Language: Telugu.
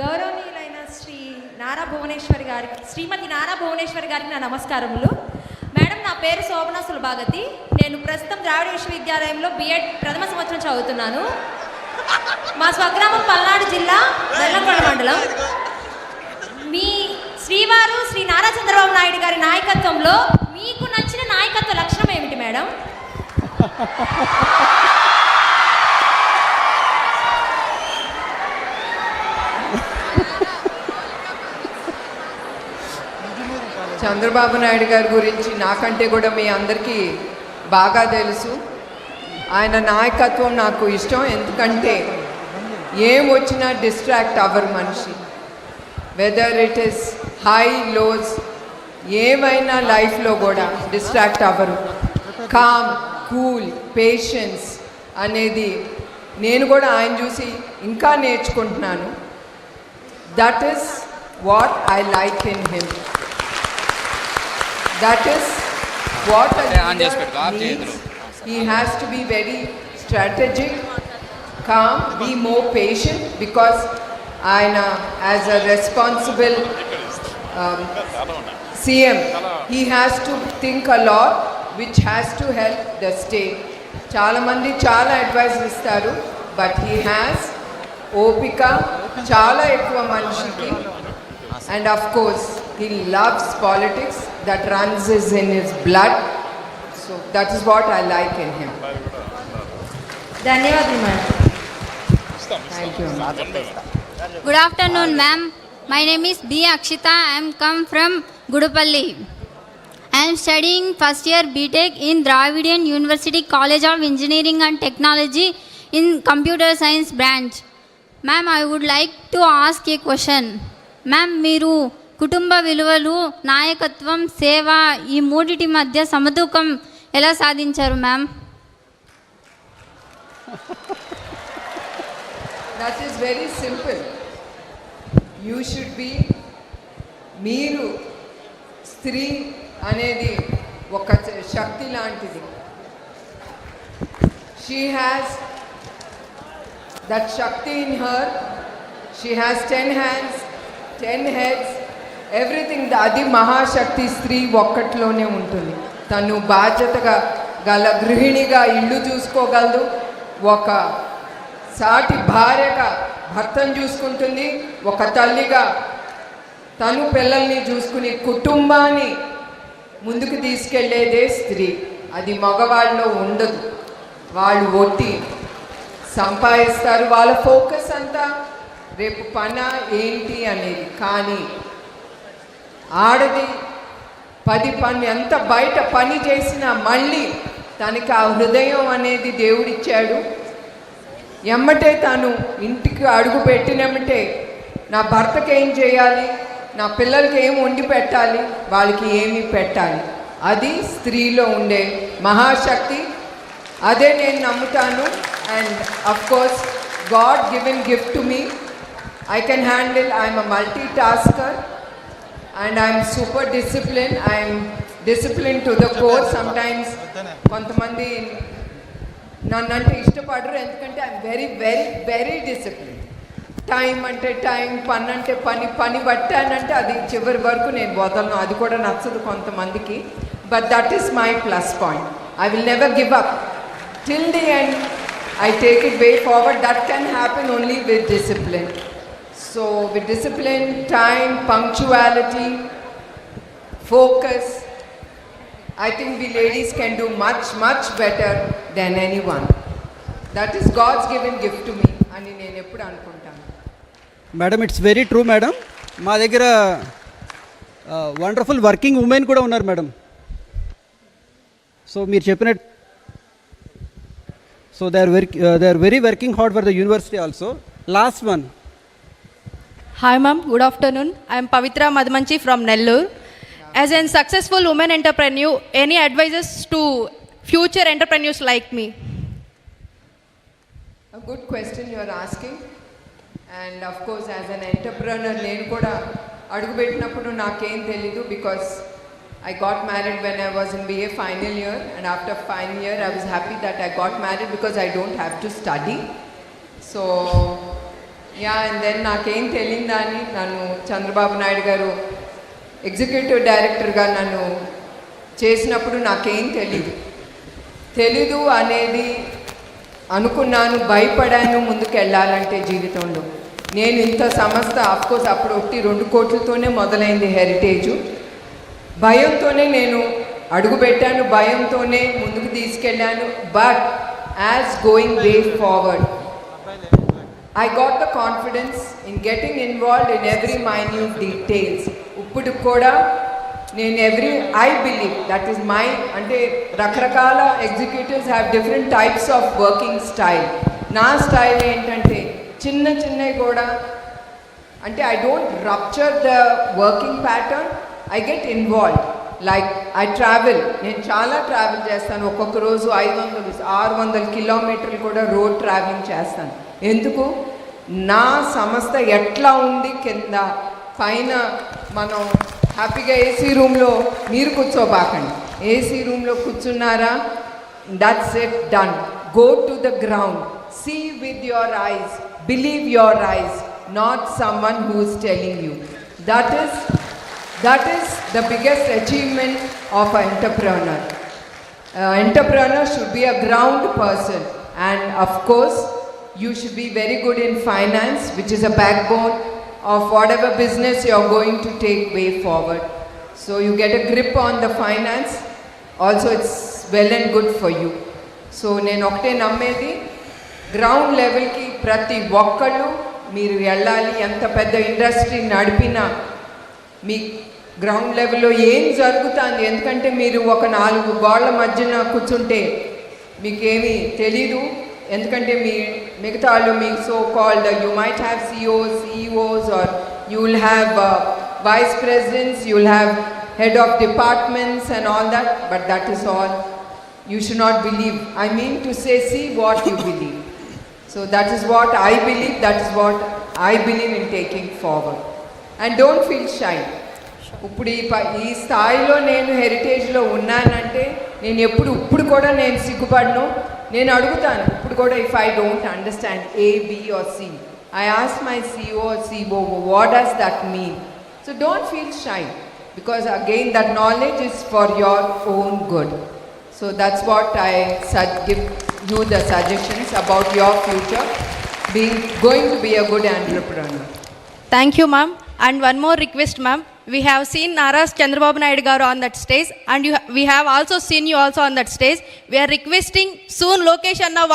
గౌరవనీయులైన శ్రీ నారా భువనేశ్వరి గారికి శ్రీమతి నారా భువనేశ్వరి గారికి నా నమస్కారములు. మేడం నా పేరు శోభన సులభాగతి. నేను ప్రస్తుతం ద్రావిడ విశ్వవిద్యాలయంలో బిఎడ్ ప్రథమ సంవత్సరం చదువుతున్నాను. మా స్వగ్రామం పల్నాడు జిల్లా వెల్లంకొండ మండలం. మీ శ్రీవారు శ్రీ నారా చంద్రబాబు నాయుడు గారి నాయకత్వంలో మీకు నచ్చిన నాయకత్వ లక్షణం ఏమిటి మేడం? చంద్రబాబు నాయుడు గారి గురించి నాకంటే కూడా మీ అందరికీ బాగా తెలుసు. ఆయన నాయకత్వం నాకు ఇష్టం ఎందుకంటే ఏం వచ్చినా డిస్ట్రాక్ట్ అవ్వరు మనిషి. Whether it is high lows ఏమైనా లైఫ్లో కూడా డిస్ట్రాక్ట్ అవ్వరు కామ్ కూల్ పేషెన్స్ అనేది నేను కూడా ఆయన చూసి ఇంకా నేర్చుకుంటున్నాను. That is what I like in him That is what a Yeah, on leader చేసి పెట్టుకో, ఆఫ్ చేయొద్దు. needs. He has to be very strategic, calm, be more patient because ఆయన as a responsible um, CM, he has to think a lot which has to help the state. చాలా అడ్వైస్ ఇస్తారు బట్ హీ హ్యాస్ ఓపిక చాలా ఎక్కువ మనిషికి and of course he loves politics that runs is in his blood so that is what I like in him ధన్యవాదాలు madam thank you Good afternoon, ma'am. My name is B. Akshita. I am come from Gudupalli. I am studying first year BTech in Dravidian University College of Engineering and Technology in Computer Science branch. Ma'am, I would like to ask a question. Ma'am మీరు కుటుంబ విలువలు నాయకత్వం సేవ ఈ మూడిటి మధ్య సమతూకం ఎలా సాధించారు ma'am? That is very simple you should be మీరు స్త్రీ అనేది ఒక శక్తి లాంటిది. She has that Shakti in her she has ten hands ten heads everything అది మహాశక్తి స్త్రీ ఒక్కట్లోనే ఉంటుంది. తను బాధ్యతగా గల గృహిణిగా ఇల్లు చూసుకోగలదు. ఒక సాటి భార్యగా భర్తను చూసుకుంటుంది. ఒక తల్లిగా తను పిల్లల్ని చూసుకుని కుటుంబాన్ని ముందుకు తీసుకెళ్ళేదే స్త్రీ. అది మగవాళ్ళలో ఉండదు. వాళ్ళు ఒట్టి సంపాదిస్తారు. వాళ్ళ ఫోకస్ అంతా రేపు పన ఏంటి అనేది. కానీ ఆడది పది పని ఎంత బయట పని చేసినా మళ్ళీ తనకి ఆ హృదయం అనేది దేవుడిచ్చాడు. ఎమ్మటే తాను ఇంటికి అడుగు పెట్టినమ్మటే నా భర్తకి ఏం చేయాలి? నా పిల్లలకి ఏం వండి పెట్టాలి? వాళ్ళకి ఏమి పెట్టాలి? అది స్త్రీలో ఉండే మహాశక్తి. అదే నేను నమ్ముతాను. And of course God given gift to me I can handle I'm a multitasker and I'm super discipline I'm discipline to the core sometimes కొంతమంది నన్ను అంటే ఇష్టపడరు. ఎందుకంటే I'm very very very discipline time అంటే టైం పని అంటే పని పని పట్టానంటే అది చివరి వరకు నేను వదలను. అది కూడా నచ్చదు కొంతమందికి. But that is my plus point I will never give up till the end I take it way forward that can happen only with discipline so with discipline time punctuality focus I think we ladies can do much, much better than anyone. That is God's given gift to me. అని నేను ఎప్పుడు అనుకుంటాను madam it's very true madam మా దగ్గర వండర్ఫుల్ వర్కింగ్ ఉమెన్ కూడా ఉన్నారు మేడం సో మీరు చెప్పినట్టు so they are very they are very working hard for the university also last one Hi, ma'am. Good afternoon. I am Pavitra Madmanchi from Nellore. As a successful woman entrepreneur, any advices to future entrepreneurs like me? A good question you are asking. And of course, as an entrepreneur, నేను కూడా అడుగుపెట్టినప్పుడు నాకేం తెలీదు because I got married when I was in BA final year, and after final year, I was happy that I got married because I don't have to study. So, yeah and then నాకేం తెలియదా అని నన్ను చంద్రబాబు నాయుడు గారు ఎగ్జిక్యూటివ్ డైరెక్టర్గా నన్ను చేసినప్పుడు నాకేం తెలీదు. తెలీదు అనేది అనుకున్నాను భయపడాను ముందుకు వెళ్ళాలంటే జీవితంలో. నేను ఇంత సంస్థ అఫ్కోర్స్ అప్పుడు ఒకటి రెండు కోట్లతోనే మొదలైంది హెరిటేజు భయంతోనే నేను అడుగుపెట్టాను భయంతోనే ముందుకు తీసుకెళ్ళాను. But as going way forward I got the confidence in getting involved in every minute details ఇప్పుడు కూడా నేను every I believe that is my అంటే రకరకాల executives have different types of working style నా స్టైల్ ఏంటంటే చిన్న చిన్నవి కూడా అంటే I don't rupture the working pattern I get involve like I travel నేను చాలా ట్రావెల్ చేస్తాను. ఒక్కొక్క రోజు ఐదు వందలు ఆరు వందల కిలోమీటర్లు కూడా రోడ్ ట్రావెలింగ్ చేస్తాను. ఎందుకు? నా సంస్థ ఎట్లా ఉంది కింద? పైన మనం హ్యాపీగా ఏసీ రూమ్లో మీరు కూర్చోబాకండి. ఏసీ రూమ్లో కూర్చున్నారా? That's it done go to the ground see with your eyes believe your eyes not someone who is telling you that is that is the biggest achievement of a entrepreneur Uh, should be a ground person and and course you should be very good in finance, which is a backbone of whatever business you are going to take way forward. So you get a grip on the finance. Also, it's well and good for you. So నేను ఒకటే నమ్మేది గ్రౌండ్ లెవెల్కి ప్రతి ఒక్కళ్ళు మీరు వెళ్ళాలి ఎంత పెద్ద ఇండస్ట్రీ నడిపినా మీ గ్రౌండ్ లెవెల్లో ఏం జరుగుతుంది ఎందుకంటే మీరు ఒక నాలుగు గోళ్ళ మధ్యన కూర్చుంటే మీకేమీ తెలీదు ఎందుకంటే మీ మిగతా వాళ్ళు మీ so called you might have CEOs or you will have vice presidents you will have head of departments and all that but that is all you should not believe. I mean to say, see what you believe. So that is what I believe, that is what I believe in taking forward. And don't feel shy. ఇప్పుడు ఈ ప ఈ స్థాయిలో నేను హెరిటేజ్లో ఉన్నానంటే నేను ఎప్పుడు ఇప్పుడు కూడా నేను సిగ్గుపడను నేను అడుగుతాను Pagoda if I don't understand A, B or C. I ask my CEO or CEO what does that mean? So don't feel shy because again that knowledge is for your own good. So that's what I give you the suggestions about your future being going to be a good entrepreneur. Thank you ma'am. And one more request ma'am. We have seen Naras Chandrababu Naidu garu on that stage and you, we have also seen you also on that stage. We are requesting soon location now.